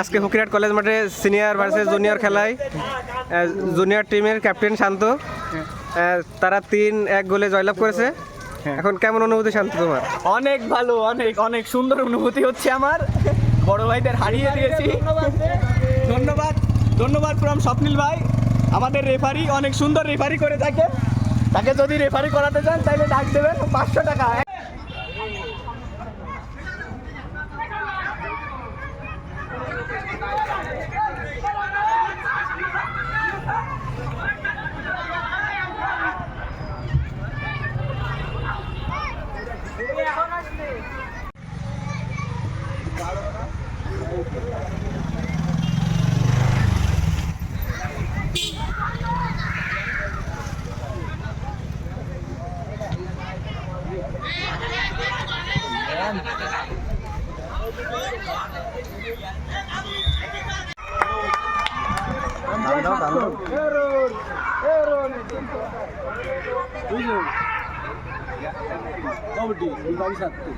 আজকে হকিরাট কলেজ মাঠে সিনিয়র ভার্সেস জুনিয়র খেলায় জুনিয়র টিমের ক্যাপ্টেন শান্ত। তারা তিন এক গোলে জয়লাভ করেছে। এখন কেমন অনুভূতি শান্ত তোমার? অনেক ভালো অনেক অনেক সুন্দর অনুভূতি হচ্ছে আমার। বড় ভাইদের হারিয়ে দিয়েছি। ধন্যবাদ ধন্যবাদ ফ্রম স্বপ্নিল ভাই। আমাদের রেফারি অনেক সুন্দর রেফারি করে থাকে। তাকে যদি রেফারি করাতে চান তাহলে ডাক দেবেন। পাঁচশো টাকা Error! Error! Error! కాబట్టి విభాగి శాస్త్రి